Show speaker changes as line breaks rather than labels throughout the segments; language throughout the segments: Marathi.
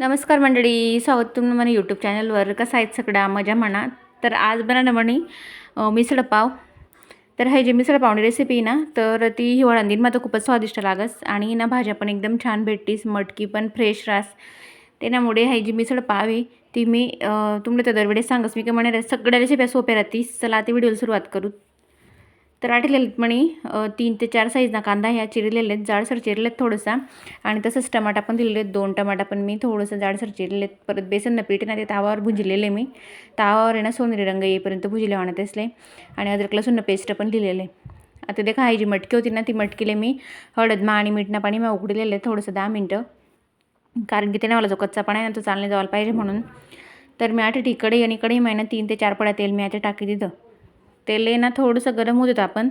नमस्कार मंडळी स्वागत तुम्ही मला यूट्यूब चॅनलवर कसा आहेत सगळ्या मजा म्हणा. तर आज बनवणं म्हणे म्हणी मिसळपाव तर हे जे मिसळपावणी रेसिपी आहे ना तर ती हिवाळ्यांदीन मात्र खूपच स्वादिष्ट लागस. आणि ना भाज्या पण एकदम छान भेटतीस मटकी पण फ्रेश रास. त्याच्यामुळे हे जी मिसळपाव आहे ती मी तुम्हाला तर दरवेळेस सांगस. मी काय म्हणे सगळ्या रेसिप्या सोप्या राहतीस. चला आता व्हिडिओला सुरुवात करू. तर आठलेले म्हणे तीन ते चार साईजना कांदा ह्या चिरलेले आहेत जाडसर चिरलेत थोडंसा. आणि तसंच टमाटा पण दिलेले आहेत दोन टमाटा पण मी थोडंसं जाडसर चिरले आहेत. परत बेसननं पीठ ना ते तावावर भुजलेले मी. तावावर आहे ना सोनेरी रंग येईपर्यंत भुजले वाणत असले आणि अद्रक लसूण पेस्ट पण दिलेले आता देखा ही जी मटकी होती ना ती मटकीले मी हळद मा आणि मीठ ना पाणी मी उकडलेले आहे थोडंसं दहा मिनटं. कारण की त्याने मला जो कच्चा पाणी आहे ना तो चालणे जायला पाहिजे म्हणून. तर मी आठ कढई आणि कढई महिना तीन ते चार पड्या तेल मी आता टाकी दिलं. तेल आहे ना थोडंसं गरम होऊ देतो आपण.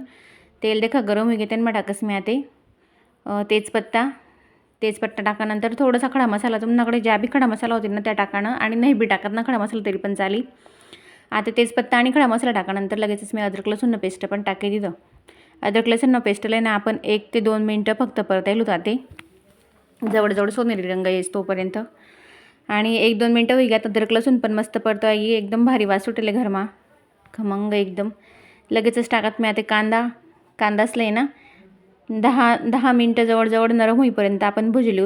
तेल देखा गरम होई घेते मग टाकस मी आता. तेजपत्ता. तेजपत्ता टाकानंतर थोडासा खडा मसाला तुमच्याकडे ज्या बी खडा मसाला होती ना त्या टाकाणं आणि नाही बी टाकत ना खडा मसाला तरी पण चाली आता तेजपत्ता आणि खडा मसाला टाकानंतर लगेचच मी अद्रक लसूण पेस्ट पण टाके दिलं अद्रक लसूण पेस्टला ना आपण एक ते दोन मिनटं फक्त परतायलो ते जवळजवळ सोनेरी रंग येस तोपर्यंत. आणि एक दोन मिनटं होई घ्या अद्रक लसूण पण मस्त परतो आई एकदम भारी वास सुटेले घरमा. खमंग एकदम. लगेचच टाकत मी आता कांदा. कांदा असलाय ना दहा दहा मिनटं जवळजवळ नरम होईपर्यंत आपण भुजलो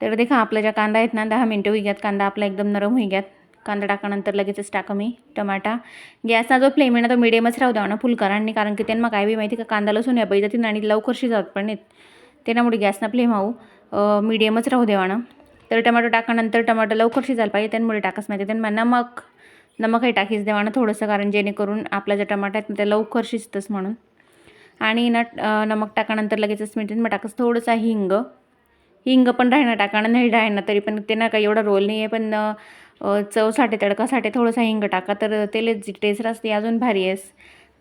तर देखा आपल्या ज्या कांदा आहेत ना दहा मिनटं होई घ्यात कांदा आपला एकदम नरम होई घ्यात कांदा टाकानंतर लगेचच टाका मी टमाटा. गॅसचा जो फ्लेम आहे ना तो मिडियमच राहू द्यावा ना फुल करांनी कारण की त्यांना काय बी माहिती का कांदा लसून या पाहिजे आणि लवकर शिजवत पण नाहीत. त्याच्यामुळे गॅसना फ्लेम हाऊ मिडियमच राहू द्यावा ना. तर टमाटो टाकानंतर टमाटो लवकर शिजायला पाहिजे. त्यामुळे टाकाच माहिती त्यांना नमक नमकही टाकीच देवानं थोडंसं कारण जेणेकरून आपला ज्या टमाटा आहेत ना ते लवकर शिजतंच म्हणून. आणि ना नमक टाकानंतर लगेचच मीठ मग टाकस थोडंसं हिंग. हिंग पण राहणं टाकाणं नाही राहणं तरी पण ते ना काही एवढा रोल नाही आहे पण चवसाठी तडकासाठी थोडंसं हिंग टाका. तर तेल जी टेस्ट असते अजून भारी आहेस.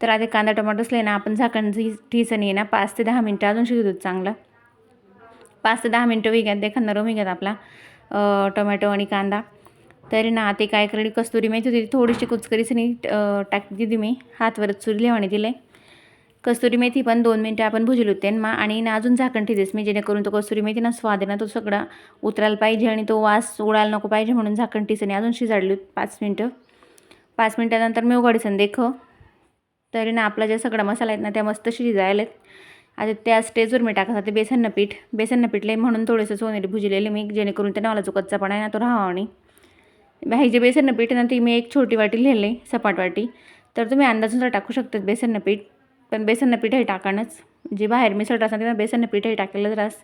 तर आधी कांदा टमाटर असले ना आपण झाकण ठीचं आहे ना पाच ते दहा मिनटं अजून शिजवतो चांगलं. पाच ते दहा मिनटं विघ्यात देखा नरम विघ्यात आपला टोमॅटो आणि कांदा. तरी ना ते काय करेल कस्तुरी मेथी होती ती थोडीशी कुचकरीसनी नाही टाकली दिली मी हातवरच चुरी आणि दिले कस्तुरी मेथी पण दोन मिनटं आपण भुजली होते मा आणि ना अजून झाकण ठेवतेस मी जेणेकरून तो कस्तुरी मेथी ना स्वाद आहे ना तो सगळा उतरायला पाहिजे आणि तो वास उडायला नको पाहिजे म्हणून झाकण ठेचणी अजून शिजाडली होती पाच मिनटं. पाच मिनटानंतर मी उघडीसन देख. तरी ना आपला जे सगळा मसाला आहेत ना त्या मस्त शिजायला आहेत आता त्या स्टेजवर मी टाकत होते बेसननं पीठ. बेसननं पीठले म्हणून थोडंसं सोनेरी भुजलेले मी जेणेकरून त्या नावाला जो कच्चापणा आहे ना तो राहावा आणि. हे जे बेसननं पीठ आहे ना ती मी एक छोटी वाटी लिहिले सपाट वाटी. तर तुम्ही अंदाजानुसार टाकू शकतात बेसननं पीठ. पण बेसननं पीठही टाकानच. जे बाहेर मिसळ असणार त्यांना बेसननं पीठही टाकलेलं रास.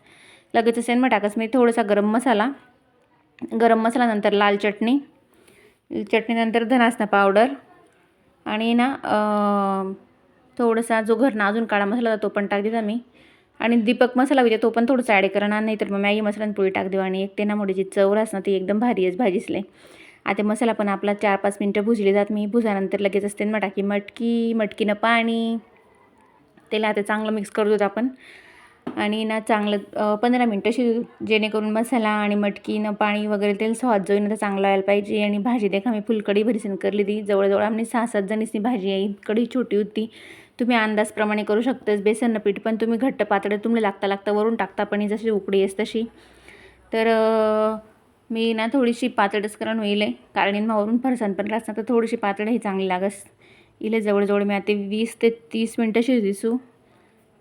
लगेच असेल मग टाकच मी थोडासा गरम मसाला. गरम मसाला नंतर लाल चटणी. चटणीनंतर धनासना पावडर. आणि ना थोडासा जो घरना अजून काळा मसाला होता तो पण टाक देता मी आणि दीपक मसाला होते तो पण थोडासा ॲड करणार नाही तर मग मॅगी मसाला पोळी टाक देऊ. आणि एक तेनामुळे जी चव रास ना ती एकदम भारी आहे भाजीसले. आता मसाला पण आपला चार पाच मिनटं भुजले जात. मी भुजानंतर लगेच असते मटाकी. मटकी मटकीनं पाणी. त्याला आता चांगलं मिक्स करू आपण. आणि ना चांगलं पंधरा मिनटं शिजू जेणेकरून मसाला आणि मटकीनं पाणी वगैरे तेल स्वाद जोईन तर चांगलं व्हायला पाहिजे. आणि भाजी देखा मी फुलकडी भरीसन करली ती. जवळजवळ आम्ही सहा सात जणीसनी भाजी आहे. कढी छोटी होती. तुम्ही अंदाजप्रमाणे करू शकताच बेसननं पीठ पण तुम्ही घट्ट पातळ तुम्हाला लागता लागता वरून टाकता पण. जशी उकडी आहे तशी. तर मी ना थोडीशी पातळच करून होईल. कारण मावरून वरून फरसाण पण असणार तर थोडीशी पातळ ही चांगली लागस. इले जवळजवळ मी आता वीस ते तीस मिनटं शिजू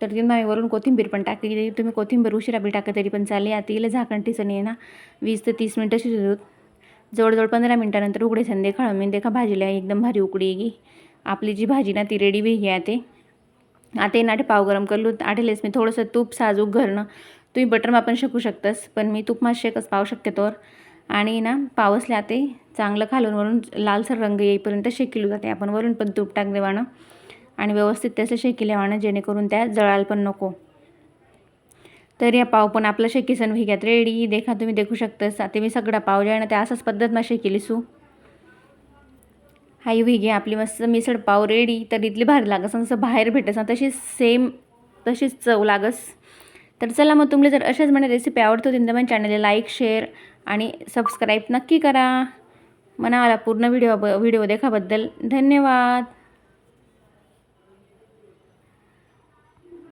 तर ती मी वरून कोथिंबीर पण टाकली. तुम्ही कोथिंबीर उशिरा बी टाका तरी पण चालेल. आता इले झाकण ठिसन आहे ना वीस ते तीस मिनटं शिजू जवळजवळ पंधरा मिनटानंतर उघडे संदे खा मी देखा भाजीला एकदम भारी उकडी गी आपली जी भाजी ना ती रेडी बी घ्या ते आता येणार पाव गरम करलो आठेलेस मी थोडंसं तूप साजूक घरणं. तुम्ही बटर मापण शकू शकतास पण मी तूप मासे शेकच पाव शकते तर आणि ना पावसल्या ते चांगलं खालून वरून लालसर रंग येईपर्यंत शेकिलू जाते. आपण वरून पण तूप टाक देवानं आणि व्यवस्थित त्याचं शेकी जेणेकरून त्या जळायला पण नको. तर या पाव पण आपला शेकीसन विघ्यात रेडी देखा तुम्ही देखू शकतास आता मी सगळा पाव जे आहे ना त्या असंच पद्धत मा शेकिली सू. हाई विघे आपली मस्त मिसळ पाव रेडी तर इथली भारी लागस आणि असं बाहेर भेटस ना तशीच सेम तशीच चव लागस. तर चला मग तुम्हाला जर अशाच म्हणे रेसिपी आवडत होती तर माझ्या चॅनलला लाईक शेअर आणि सबस्क्राईब नक्की करा. मनाला पूर्ण व्हिडिओ व्हिडिओ देखाबद्दल धन्यवाद.